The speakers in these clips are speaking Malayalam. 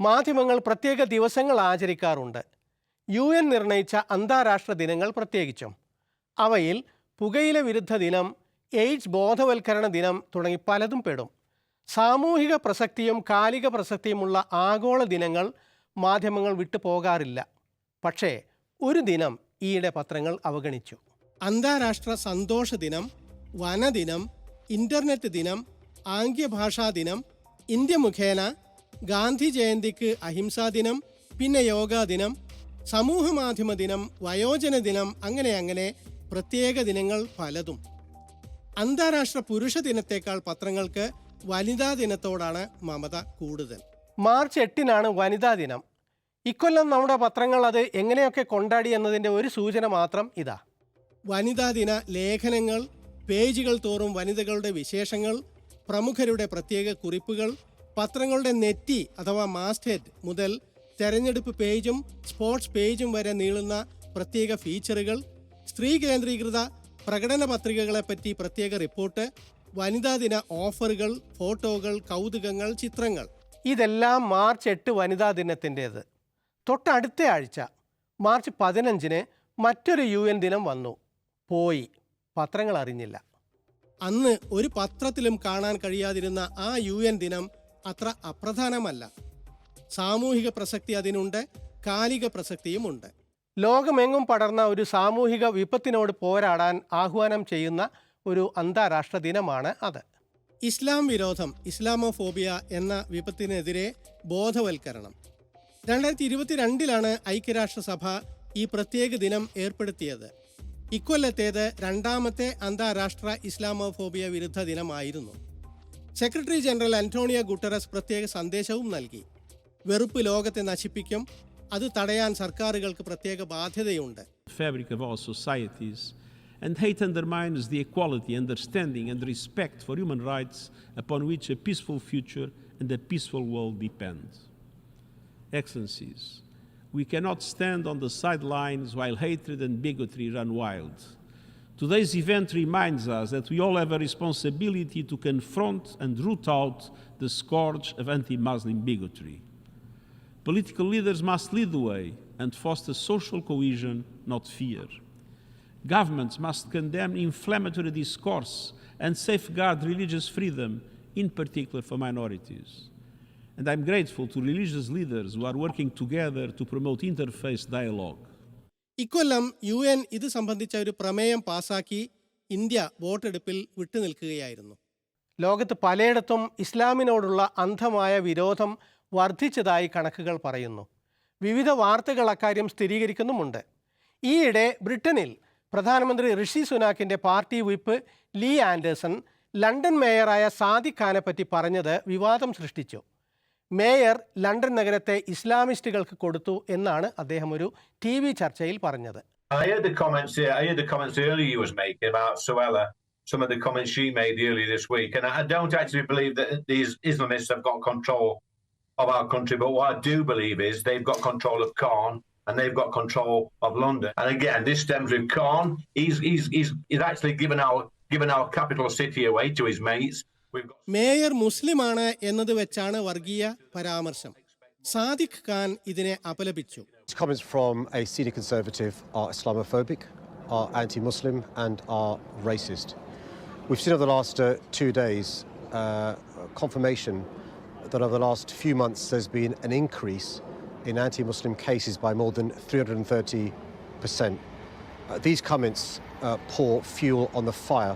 മാധ്യമങ്ങൾ പ്രത്യേക ദിവസങ്ങൾ ആചരിക്കാറുണ്ട്. യു എൻ നിർണയിച്ച അന്താരാഷ്ട്ര ദിനങ്ങൾ പ്രത്യേകിച്ചും. അവയിൽ പുകയില വിരുദ്ധ ദിനം എയ്ഡ്സ് ബോധവൽക്കരണ ദിനം തുടങ്ങി പലതും പെടും. സാമൂഹിക പ്രസക്തിയും കാലിക പ്രസക്തിയുമുള്ള ആഗോള ദിനങ്ങൾ മാധ്യമങ്ങൾ വിട്ടു പോകാറില്ല. പക്ഷേ ഒരു ദിനം ഈയിടെ പത്രങ്ങൾ അവഗണിച്ചു. അന്താരാഷ്ട്ര സന്തോഷ ദിനം വനദിനം ഇന്റർനെറ്റ് ദിനം ആംഗ്യഭാഷാ ദിനം ഇന്ത്യ മുഖേന ഗാന്ധി ജയന്തിക്ക് അഹിംസാ ദിനം പിന്നെ യോഗാ ദിനം സമൂഹ മാധ്യമ ദിനം വയോജന ദിനം അങ്ങനെ അങ്ങനെ പ്രത്യേക ദിനങ്ങൾ പലതും. അന്താരാഷ്ട്ര പുരുഷ ദിനത്തേക്കാൾ പത്രങ്ങൾക്ക് വനിതാ ദിനത്തോടാണ് മമത കൂടുതൽ. മാർച്ച് എട്ടിനാണ് വനിതാ ദിനം. ഇക്കൊല്ലം നമ്മുടെ പത്രങ്ങൾ അത് എങ്ങനെയൊക്കെ കൊണ്ടാടി എന്നതിന്റെ ഒരു സൂചന മാത്രം ഇതാ. വനിതാ ദിന ലേഖനങ്ങൾ പേജുകൾ തോറും വനിതകളുടെ വിശേഷങ്ങൾ പ്രമുഖരുടെ പ്രത്യേക കുറിപ്പുകൾ പത്രങ്ങളുടെ നെറ്റി അഥവാ മാസ്റ്റ് ഹെഡ് മുതൽ തെരഞ്ഞെടുപ്പ് പേജും സ്പോർട്സ് പേജും വരെ നീളുന്ന പ്രത്യേക ഫീച്ചറുകൾ സ്ത്രീ കേന്ദ്രീകൃത പ്രകടന പത്രികകളെപ്പറ്റി പ്രത്യേക റിപ്പോർട്ട് വനിതാ ദിന ഓഫറുകൾ ഫോട്ടോകൾ കൗതുകങ്ങൾ ചിത്രങ്ങൾ. ഇതെല്ലാം മാർച്ച് എട്ട് വനിതാ ദിനത്തിന്റേത്. തൊട്ടടുത്ത ആഴ്ച മാർച്ച് പതിനഞ്ചിന് മറ്റൊരു യു എൻ ദിനം വന്നു. പോയി. പത്രങ്ങൾ അറിഞ്ഞില്ല. അന്ന് ഒരു പത്രത്തിലും കാണാൻ കഴിയാതിരുന്ന ആ യു എൻ ദിനം അത്ര അപ്രധാനമല്ല. സാമൂഹിക പ്രസക്തി അതിനുണ്ട് കാലിക പ്രസക്തിയുമുണ്ട്. ലോകമെങ്ങും പടർന്ന ഒരു സാമൂഹിക വിപത്തിനോട് പോരാടാൻ ആഹ്വാനം ചെയ്യുന്ന ഒരു അന്താരാഷ്ട്ര ദിനമാണ് അത്. ഇസ്ലാം വിരോധം ഇസ്ലാമോഫോബിയ എന്ന വിപത്തിനെതിരെ ബോധവൽക്കരണം. രണ്ടായിരത്തി ഇരുപത്തിരണ്ടിലാണ് ഐക്യരാഷ്ട്രസഭ ഈ പ്രത്യേക ദിനം ഏർപ്പെടുത്തിയത്. ഇക്കൊല്ലത്തേത് രണ്ടാമത്തെ അന്താരാഷ്ട്ര ഇസ്ലാമോഫോബിയ വിരുദ്ധ ദിനമായിരുന്നു. സെക്രട്ടറി ജനറൽ അന്റോണിയോ ഗുട്ടറസ് പ്രത്യേക സന്ദേശവും നൽകി വെറുപ്പ് ലോകത്തെ നശിപ്പിക്കും അത് തടയാൻ സർക്കാരുകൾക്ക് പ്രത്യേക ബാധ്യതയുണ്ട് fabric of our societies, and hate undermines the equality, understanding, and respect for human rights upon which a peaceful future and a peaceful world depend. Excellencies, we cannot stand on the sidelines while hatred and bigotry run wild. Today's event reminds us that we all have a responsibility to confront and root out the scourge of anti Muslim bigotry. Political leaders must lead the way and foster social cohesion, not fear. Governments must condemn inflammatory discourse and safeguard religious freedom, in particular for minorities. And I'm grateful to religious leaders who are working together to promote interfaith dialogue. ഇക്കൊല്ലം യു എൻ ഇത് സംബന്ധിച്ച ഒരു പ്രമേയം പാസാക്കി ഇന്ത്യ വോട്ടെടുപ്പിൽ വിട്ടുനിൽക്കുകയായിരുന്നു ലോകത്ത് പലയിടത്തും ഇസ്ലാമിനോടുള്ള അന്ധമായ വിരോധം വർദ്ധിച്ചതായി കണക്കുകൾ പറയുന്നു. വിവിധ വാർത്തകൾ അക്കാര്യം സ്ഥിരീകരിക്കുന്നുമുണ്ട്. ഈയിടെ ബ്രിട്ടനിൽ പ്രധാനമന്ത്രി Rishi സുനാക്കിന്റെ party whip Lee Anderson London മേയറായ Sadiq ഖാനെ പറ്റി പറഞ്ഞത് വിവാദം സൃഷ്ടിച്ചു. മേയർ ലണ്ടൻ നഗരത്തെ ഇസ്ലാമിസ്റ്റുകൾക്ക് കൊടുത്തു എന്നാണ് അദ്ദേഹം ഒരു ടി വി ചർച്ചയിൽ പറഞ്ഞത്. Uh. Some of the comments she made earlier this week, and I don't actually believe that these Islamists have got control of our country. But what I do believe is they've got control of Khan and they've got control of London. And again, this stems with Khan. He's he's he's, he's actually given our given our capital city away to his mates. We've got mayor മുസ്ലിമാണ് എന്നത് വെച്ചാണ് വർഗീയ പരാമർശം സാദിഖ് ഖാൻ ഇതിനെ അപലപിച്ചു These comments from a senior conservative are Islamophobic, are anti Muslim, and are racist. We've seen over the last uh, two days uh, confirmation that over the last few months there's been an increase in anti Muslim cases by more than 330%. Uh, these comments uh, pour fuel on the fire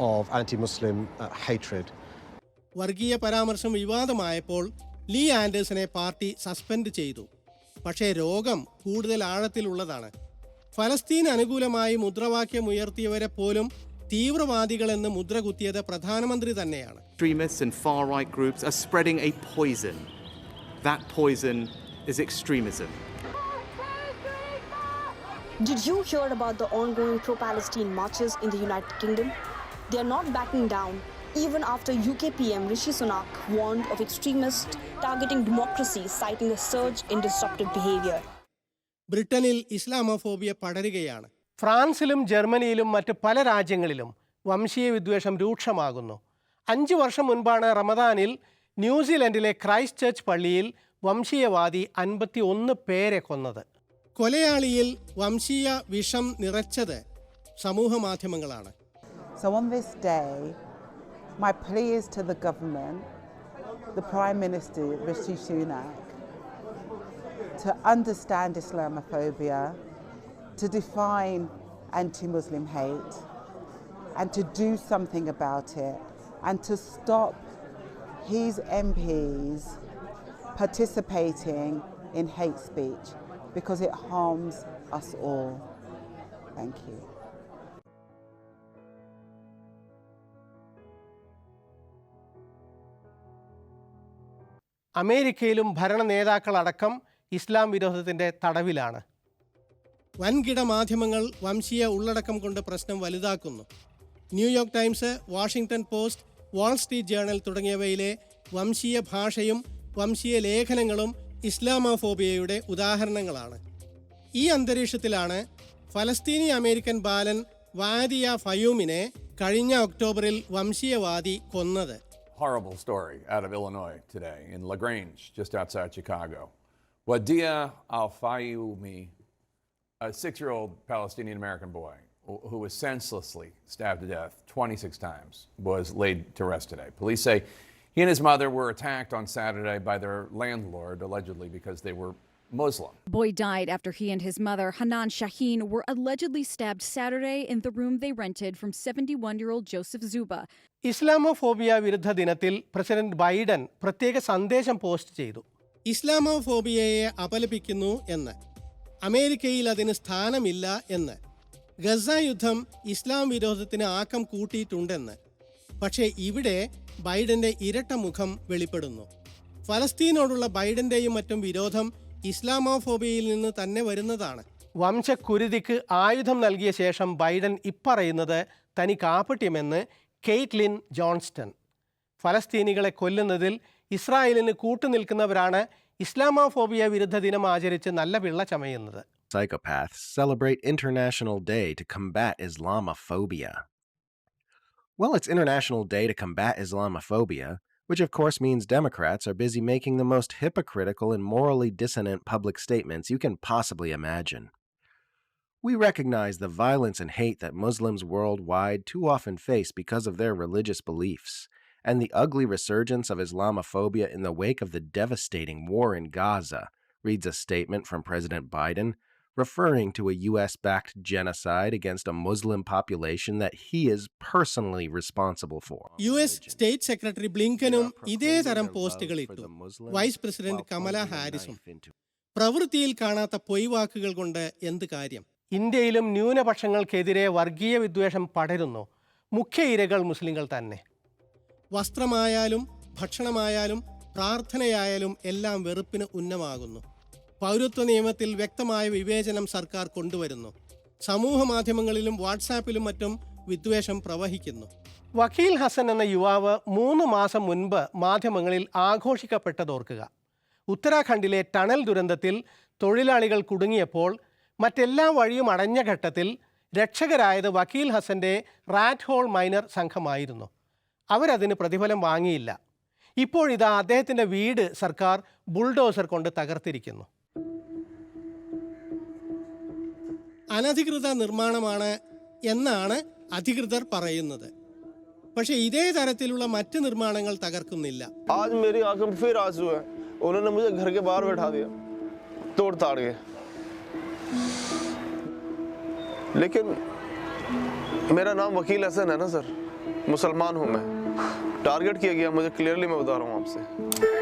of anti Muslim uh, hatred. വർഗീയ പരാമർശം വിവാദമായപ്പോൾ ലീ ആൻഡേഴ്സനെ പാർട്ടി സസ്പെൻഡ് ചെയ്തു പക്ഷേ രോഗം കൂടുതൽ ആഴത്തിലുള്ളതാണ് ഫലസ്തീൻ അനുകൂലമായി മുദ്രാവാക്യം ഉയർത്തിയവരെ പോലും തീവ്രവാദികളെന്ന് മുദ്ര കുത്തിയത് പ്രധാനമന്ത്രി തന്നെയാണ് extremists and far right groups are spreading a poison. That poison is extremism. Did you hear about the ongoing pro Palestine marches in the United Kingdom? They are not backing down. Even after UK PM Rishi Sunak warned of extremists targeting democracy, citing a surge in disruptive behavior. ബ്രിട്ടനിൽ ഇസ്ലാമോഫോബിയ പടരുകയാണ്. ഫ്രാൻസിലും ജർമ്മനിയിലും മറ്റ് പല രാജ്യങ്ങളിലും വംശീയ വിദ്വേഷം രൂക്ഷമാകുന്നു. അഞ്ച് വർഷം മുൻപാണ് റമദാനിൽ ന്യൂസിലൻഡിലെ ക്രൈസ്റ്റ് ചർച്ച് പള്ളിയിൽ വംശീയവാദി അൻപത്തി ഒന്ന് പേരെ കൊന്നത്. കൊലയാളിയിൽ വംശീയ വിഷം നിറച്ചത് സമൂഹ മാധ്യമങ്ങളാണ് So on this day, my plea is to the government, the Prime Minister Rishi Sunak, to understand Islamophobia, to define anti-Muslim hate, and to do something about it, and to stop his MPs participating in hate speech because it harms us all. Thank you. അമേരിക്കയിലും ഭരണ നേതാക്കളടക്കം ഇസ്ലാം വിരോധത്തിന്റെ തടവിലാണ്. വൻകിട മാധ്യമങ്ങൾ വംശീയ ഉള്ളടക്കം കൊണ്ട് പ്രശ്നം വലുതാക്കുന്നു. New York Times Washington Post Wall Street Journal തുടങ്ങിയവയിലെ വംശീയ ഭാഷയും വംശീയ ലേഖനങ്ങളും ഇസ്ലാമോഫോബിയയുടെ ഉദാഹരണങ്ങളാണ്. ഈ അന്തരീക്ഷത്തിലാണ് ഫലസ്തീനി അമേരിക്കൻ ബാലൻ വാദിയ ഫയൂമിനെ കഴിഞ്ഞ ഒക്ടോബറിൽ വംശീയവാദി കൊന്നത്. Horrible story out of Illinois today in LaGrange, just outside Chicago. Wadia Al Fayoumi, a six year old Palestinian American boy who- who was senselessly stabbed to death 26 times, was laid to rest today. Police say he and his mother were attacked on Saturday by their landlord, allegedly because they were Muslim. Boy died after he and his mother, Hanan Shaheen, were allegedly stabbed Saturday in the room they rented from 71 year old Joseph Zuba. Islamophobia വിരുദ്ധ ദിനത്തിൽ പ്രസിഡന്റ് ബൈഡൻ പ്രത്യേക സന്ദേശം പോസ്റ്റ് ചെയ്തു. ഇസ്ലാമോഫോബിയയെ അപലപിക്കുന്നു എന്ന്. അമേരിക്കയിൽ അതിന് സ്ഥാനമില്ല എന്ന്. ഗസ യുദ്ധം ഇസ്ലാം വിരോധത്തിന് ആക്കം കൂട്ടിയിട്ടുണ്ടെന്ന്. പക്ഷേ ഇവിടെ ബൈഡന്റെ ഇരട്ട മുഖം വെളിപ്പെടുന്നു. ഫലസ്തീനോടുള്ള ബൈഡന്റെയും മറ്റും വിരോധം ഇസ്ലാമോഫോബിയയിൽ നിന്ന് തന്നെ വരുന്നതാണ്. വംശക്കുരുതിക്ക് ആയുധം നൽകിയ ശേഷം ബൈഡൻ ഇപ്പറയുന്നത് തനി കാപ്പട്യമെന്ന് കെയ്റ്റ്ലിൻ ജോൺസ്റ്റൺ. ഫലസ്തീനികളെ കൊല്ലുന്നതിൽ ഇസ്രായേലിന് കൂട്ടുനിൽക്കുന്നവരാണ് ഇസ്ലാമോഫോബിയ വിരുദ്ധ ദിനം ആചരിച്ച് നല്ല പിള്ള ചമയുന്നത്. Psychopaths celebrate International Day to combat Islamophobia. Well, it's International Day to combat Islamophobia, which of course means Democrats are busy making the most hypocritical and morally dissonant public statements you can possibly imagine. We recognize the violence and hate that Muslims worldwide too often face because of their religious beliefs, and the ugly resurgence of Islamophobia in the wake of the devastating war in Gaza, reads a statement from President Biden, referring to a US backed genocide against a Muslim population that he is personally responsible for. U S state secretary ബ്ലിങ്കനും ഇതേ തരം പോസ്റ്റുകൾ ഇട്ടു. വൈസ് പ്രസിഡന്റ് കമല ഹാരിസും പ്രവൃത്തിയിൽ കാണാത്ത പൊയ്വാക്കുകൾ കൊണ്ട് എന്ത് കാര്യം? ഇന്ത്യയിലും ന്യൂനപക്ഷങ്ങൾക്കെതിരെ വർഗീയ വിദ്വേഷം പടരുന്നു. മുഖ്യ ഇരകൾ മുസ്ലിങ്ങൾ തന്നെ. വസ്ത്രമായാലും ഭക്ഷണമായാലും പ്രാർത്ഥനയായാലും എല്ലാം വെറുപ്പിന് ഉന്നമാകുന്നു. പൗരത്വ നിയമത്തിൽ വ്യക്തമായ വിവേചനം സർക്കാർ കൊണ്ടുവരുന്നു. സമൂഹ മാധ്യമങ്ങളിലും വാട്സാപ്പിലും മറ്റും വിദ്വേഷം പ്രവഹിക്കുന്നു. വക്കീൽ ഹസൻ എന്ന യുവാവ് മൂന്ന് മാസം മുൻപ് മാധ്യമങ്ങളിൽ ആഘോഷിക്കപ്പെട്ടതോർക്കുക. ഉത്തരാഖണ്ഡിലെ ടണൽ ദുരന്തത്തിൽ തൊഴിലാളികൾ കുടുങ്ങിയപ്പോൾ മറ്റെല്ലാ വഴിയും അടഞ്ഞ ഘട്ടത്തിൽ രക്ഷകരായത് വക്കീൽ ഹസന്റെ റാറ്റ് ഹോൾ മൈനർ സംഘമായിരുന്നു. അവരതിന് പ്രതിഫലം വാങ്ങിയില്ല. ഇപ്പോഴിതാ അദ്ദേഹത്തിന്റെ വീട് സർക്കാർ ബുൾഡോസർ കൊണ്ട് തകർത്തിരിക്കുന്നു. അനധികൃത നിർമ്മാണമാണ് എന്നാണ് അധികൃതർ പറയുന്നത് പക്ഷേ ഇതേ തരത്തിലുള്ള മറ്റ് നിർമ്മാണങ്ങൾ തകർക്കുന്നില്ല आज मेरी आंखों में फिर आंसू है उन्होंने मुझे घर के बाहर बैठा दिया तोड़ ताड़ के लेकिन मेरा नाम वकील हसन है ना सर मुसलमान हूँ मैं टारगेट किया गया मुझे क्लियरली मैं बता रहा हूँ आपसे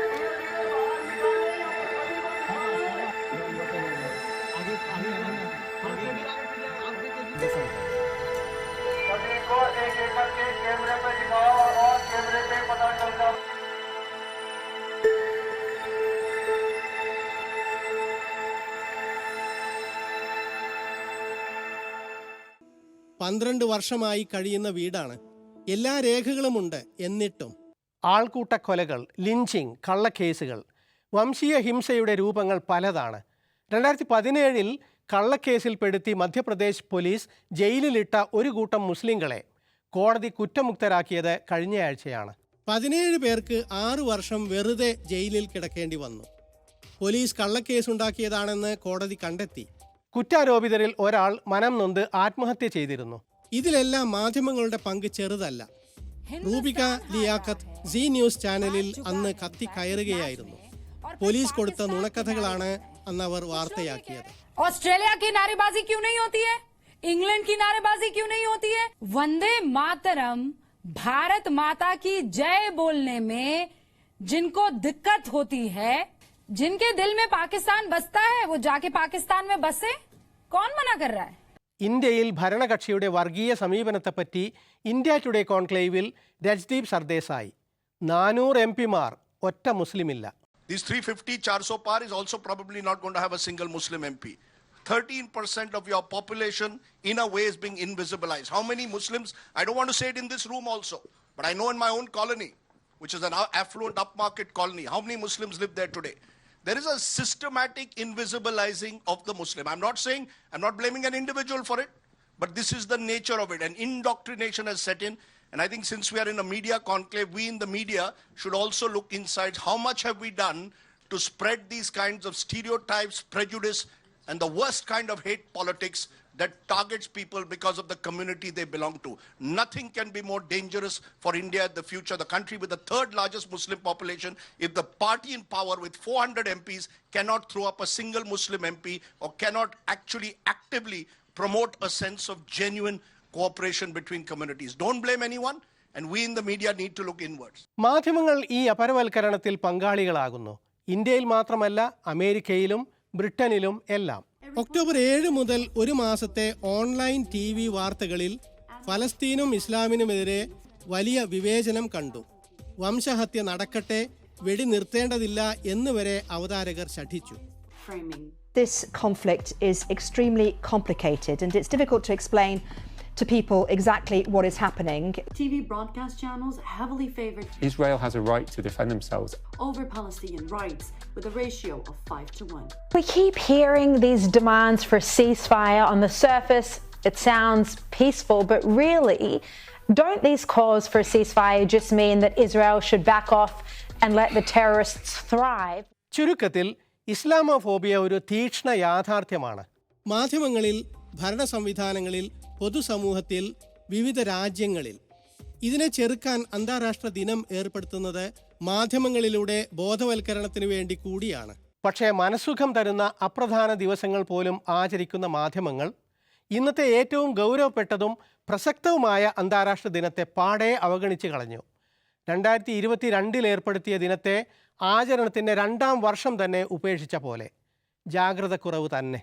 പന്ത്രണ്ട് വർഷമായി കഴിയുന്ന വീടാണ്. എല്ലാ രേഖകളുമുണ്ട് എന്നിട്ടും. ആൾക്കൂട്ട കൊലകൾ ലിഞ്ചിങ് കള്ളക്കേസുകൾ വംശീയ ഹിംസയുടെ രൂപങ്ങൾ പലതാണ്. രണ്ടായിരത്തി പതിനേഴിൽ കള്ളക്കേസിൽപ്പെടുത്തി മധ്യപ്രദേശ് പോലീസ് ജയിലിലിട്ട ഒരു കൂട്ടം മുസ്ലിങ്ങളെ കോടതി കുറ്റമുക്തരാക്കിയത് കഴിഞ്ഞയാഴ്ചയാണ്. പതിനേഴ് പേർക്ക് ആറു വർഷം വെറുതെ ജയിലിൽ കിടക്കേണ്ടി വന്നു. പോലീസ് കള്ളക്കേസുണ്ടാക്കിയതാണെന്ന് കോടതി കണ്ടെത്തി. കുറ്റാരോപിതരിൽ ഒരാൾ മനം നൊന്ത് ആത്മഹത്യ ചെയ്തിരുന്നു ഇതിലെല്ലാം മാധ്യമങ്ങളുടെ പങ്ക് ചെറുതല്ല റൂബിക ലിയാഖത്ത് സി ന്യൂസ് ചാനലിൽ അന്ന് കത്തി കയറുകയായിരുന്നു പോലീസ് കൊടുത്ത നുണക്കഥകളാണ് അന്ന് അവർ വാർത്തയാക്കിയത് ऑस्ट्रेलिया की नारेबाजी क्यों नहीं होती है इंग्लैंड की नारेबाजी क्यों नहीं होती है वंदे मातरम भारत माता की जय बोलने में जिनको दिक्कत होती है जिनके दिल में पाकिस्तान बसता है वो जाके पाकिस्तान में बसे कौन मना कर रहा है ഇന്ത്യയിൽ ഭരണകക്ഷിയുടെ വർഗീയ സമീപനത്തെപ്പറ്റി ഇന്ത്യ ടുഡേ കോൺക്ലേവിൽ രജ്ദീപ് സർദേശായി നാനൂറ് എം പിമാർ ഒറ്റ മുസ്ലിമില്ല These 350, 400 par is also probably not going to have a single Muslim MP. 13% of your population, in a way, is being invisibilized. How many Muslims? I don't want to say it in this room also, but I know in my own colony, which is an affluent upmarket colony, how many Muslims live there today? There is a systematic invisibilizing of the Muslim. I'm not saying, I'm not blaming an individual for it, but this is the nature of it. And indoctrination has set in. And I think since we are in a media conclave, we in the media should also look inside how much have we done to spread these kinds of stereotypes, prejudice, and the worst kind of hate politics that targets people because of the community they belong to. Nothing can be more dangerous for India in the future, the country with the third largest Muslim population, if the party in power with 400 MPs cannot throw up a single Muslim MP or cannot actually actively promote a sense of genuine cooperation between communities. Don't blame anyone, and we in the media need to look inwards. മാധ്യമങ്ങൾ ഈ അപരവൽക്കരണത്തിൽ പങ്കാളികളാകുന്നു ഇന്ത്യയിൽ മാത്രമല്ല അമേരിക്കയിലും ബ്രിട്ടനിലും എല്ലാം ഒക്ടോബർ ഏഴ് മുതൽ ഒരു മാസത്തെ ഓൺലൈൻ ടി വി വാർത്തകളിൽ ഫലസ്തീനും ഇസ്ലാമിനുമെതിരെ വലിയ വിവേചനം കണ്ടു. വംശഹത്യ നടക്കട്ടെ വെടി നിർത്തേണ്ടതില്ല എന്നുവരെ അവതാരകർ ശഠിച്ചു. This conflict is extremely complicated and it's difficult to explain to people exactly what is happening. TV broadcast channels heavily favored Israel has a right to defend themselves. over Palestinian rights with a ratio of 5 to 1. We keep hearing these demands for ceasefire. On the surface, it sounds peaceful, but really, don't these calls for a ceasefire just mean that Israel should back off and let the terrorists thrive? ചുരുക്കത്തിൽ ഇസ്ലാമോഫോബിയ ഒരു തീക്ഷ്ണ യാഥാർത്ഥ്യമാണ് മാധ്യമങ്ങളിൽ ഭരണ സംവിധാനങ്ങളിൽ പൊതുസമൂഹത്തിൽ വിവിധ രാജ്യങ്ങളിൽ. ഇതിനെ ചെറുക്കാൻ അന്താരാഷ്ട്ര ദിനം ഏർപ്പെടുത്തുന്നത് മാധ്യമങ്ങളിലൂടെ ബോധവൽക്കരണത്തിന് വേണ്ടി കൂടിയാണ്. പക്ഷേ മനസ്സുഖം തരുന്ന അപ്രധാന ദിവസങ്ങൾ പോലും ആചരിക്കുന്ന മാധ്യമങ്ങൾ ഇന്നത്തെ ഏറ്റവും ഗൗരവപ്പെട്ടതും പ്രസക്തവുമായ അന്താരാഷ്ട്ര ദിനത്തെ പാടെ അവഗണിച്ചു കളഞ്ഞു. രണ്ടായിരത്തി ഇരുപത്തി രണ്ടിൽ ഏർപ്പെടുത്തിയ ദിനത്തെ ആചരണത്തിന്റെ രണ്ടാം വർഷം തന്നെ ഉപേക്ഷിച്ച പോലെ. ജാഗ്രതക്കുറവ് തന്നെ.